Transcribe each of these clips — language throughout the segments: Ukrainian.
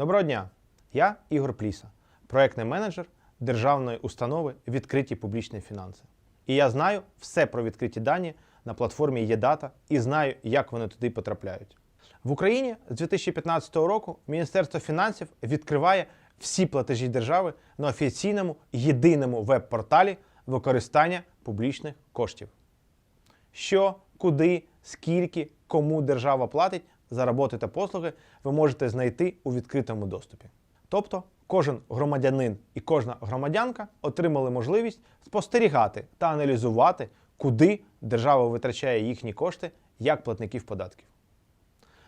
Доброго дня! Я Ігор Пліса, проектний менеджер державної установи Відкриті публічні фінанси. І я знаю все про відкриті дані на платформі ЄДАТА і знаю, як вони туди потрапляють. В Україні з 2015 року Міністерство фінансів відкриває всі платежі держави на офіційному єдиному веб-порталі використання публічних коштів що, куди, скільки, кому держава платить за роботи та послуги, ви можете знайти у відкритому доступі. Тобто, кожен громадянин і кожна громадянка отримали можливість спостерігати та аналізувати, куди держава витрачає їхні кошти як платників податків.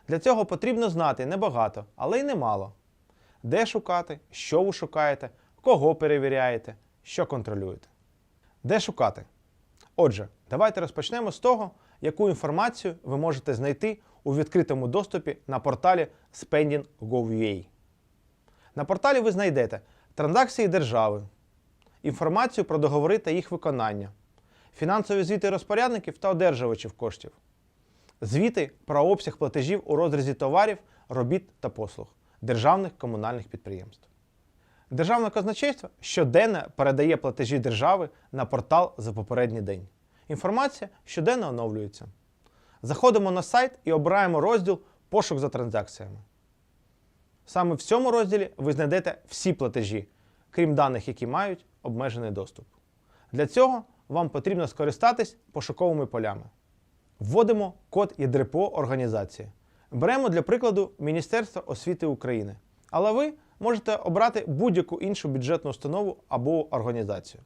Для цього потрібно знати небагато, але й немало. Де шукати, що ви шукаєте, кого перевіряєте, що контролюєте. Де шукати? Отже, давайте розпочнемо з того, яку інформацію ви можете знайти у відкритому доступі на порталі Spending.gov.ua. На порталі ви знайдете транзакції держави, інформацію про договори та їх виконання, фінансові звіти розпорядників та одержувачів коштів, звіти про обсяг платежів у розрізі товарів, робіт та послуг державних комунальних підприємств. Державне казначейство щоденно передає платежі держави на портал за попередній день. Інформація щоденно оновлюється. Заходимо на сайт і обираємо розділ Пошук за транзакціями. Саме в цьому розділі ви знайдете всі платежі, крім даних, які мають обмежений доступ. Для цього вам потрібно скористатись пошуковими полями. Вводимо код ЄДРПО організації. Беремо для прикладу Міністерство освіти України. Але ви можете обрати будь-яку іншу бюджетну установу або організацію.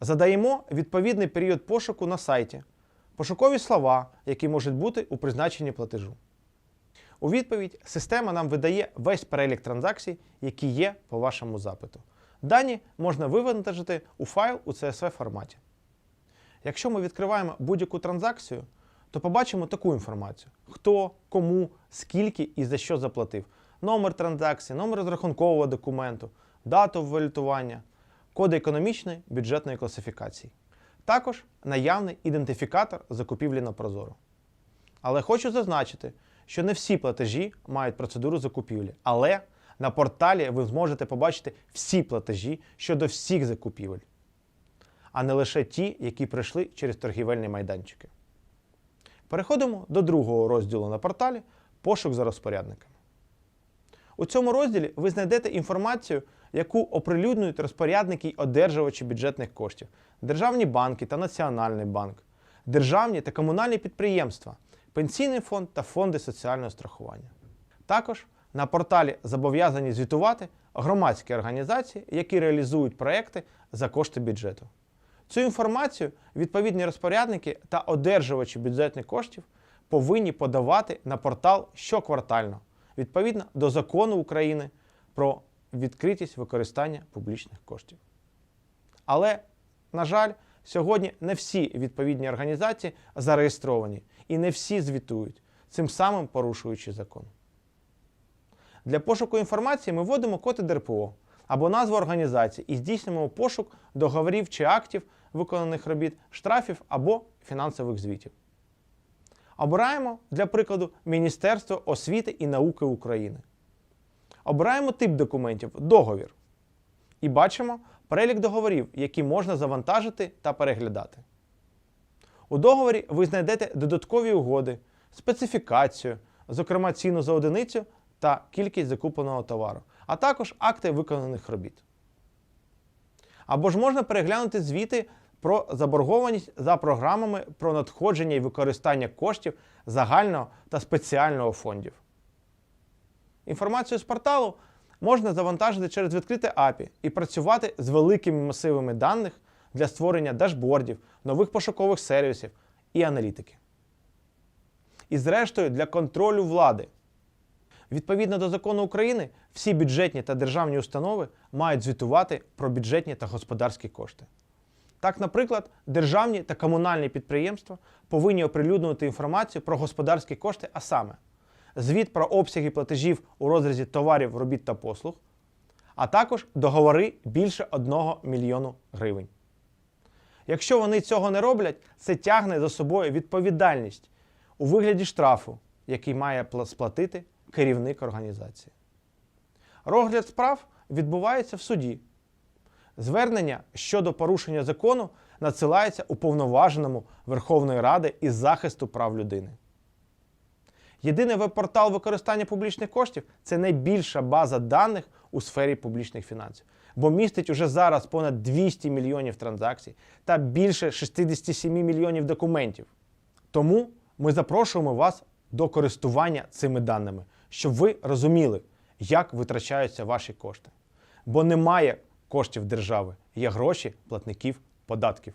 Задаємо відповідний період пошуку на сайті, пошукові слова, які можуть бути у призначенні платежу. У відповідь система нам видає весь перелік транзакцій, які є по вашому запиту. Дані можна вивантажити у файл у CSV форматі. Якщо ми відкриваємо будь-яку транзакцію, то побачимо таку інформацію: хто, кому, скільки і за що заплатив, номер транзакції, номер розрахункового документу, дату валютування, коди економічної бюджетної класифікації. Також наявний ідентифікатор закупівлі на Прозоро. Але хочу зазначити, що не всі платежі мають процедуру закупівлі, але на порталі ви зможете побачити всі платежі щодо всіх закупівель, а не лише ті, які прийшли через торгівельні майданчики. Переходимо до другого розділу на порталі Пошук за розпорядниками. У цьому розділі ви знайдете інформацію, яку оприлюднюють розпорядники й одержувачі бюджетних коштів, державні банки та Національний банк, державні та комунальні підприємства, пенсійний фонд та фонди соціального страхування. Також на порталі зобов'язані звітувати громадські організації, які реалізують проекти за кошти бюджету. Цю інформацію відповідні розпорядники та одержувачі бюджетних коштів повинні подавати на портал щоквартально відповідно до закону України про відкритість використання публічних коштів. Але, на жаль, сьогодні не всі відповідні організації зареєстровані і не всі звітують, цим самим порушуючи закон. Для пошуку інформації ми вводимо код ДРПО або назву організації і здійснюємо пошук договорів чи актів виконаних робіт, штрафів або фінансових звітів. Обираємо, для прикладу, Міністерство освіти і науки України. Обираємо тип документів договір. І бачимо перелік договорів, які можна завантажити та переглядати. У договорі ви знайдете додаткові угоди, специфікацію, зокрема ціну за одиницю та кількість закупленого товару, а також акти виконаних робіт. Або ж можна переглянути звіти про заборгованість за програмами про надходження і використання коштів загального та спеціального фондів. Інформацію з порталу можна завантажити через відкрите API і працювати з великими масивами даних для створення дашбордів, нових пошукових сервісів і аналітики. І зрештою для контролю влади. Відповідно до закону України, всі бюджетні та державні установи мають звітувати про бюджетні та господарські кошти. Так, наприклад, державні та комунальні підприємства повинні оприлюднювати інформацію про господарські кошти, а саме звіт про обсяги платежів у розрізі товарів, робіт та послуг, а також договори більше 1 мільйону гривень. Якщо вони цього не роблять, це тягне за собою відповідальність у вигляді штрафу, який має сплатити керівник організації. Розгляд справ відбувається в суді. Звернення щодо порушення закону надсилається уповноваженому Верховної Ради із захисту прав людини. Єдиний веб-портал використання публічних коштів це найбільша база даних у сфері публічних фінансів, бо містить уже зараз понад 200 мільйонів транзакцій та більше 67 мільйонів документів. Тому ми запрошуємо вас до користування цими даними, щоб ви розуміли, як витрачаються ваші кошти. Бо немає коштів держави, є гроші платників податків.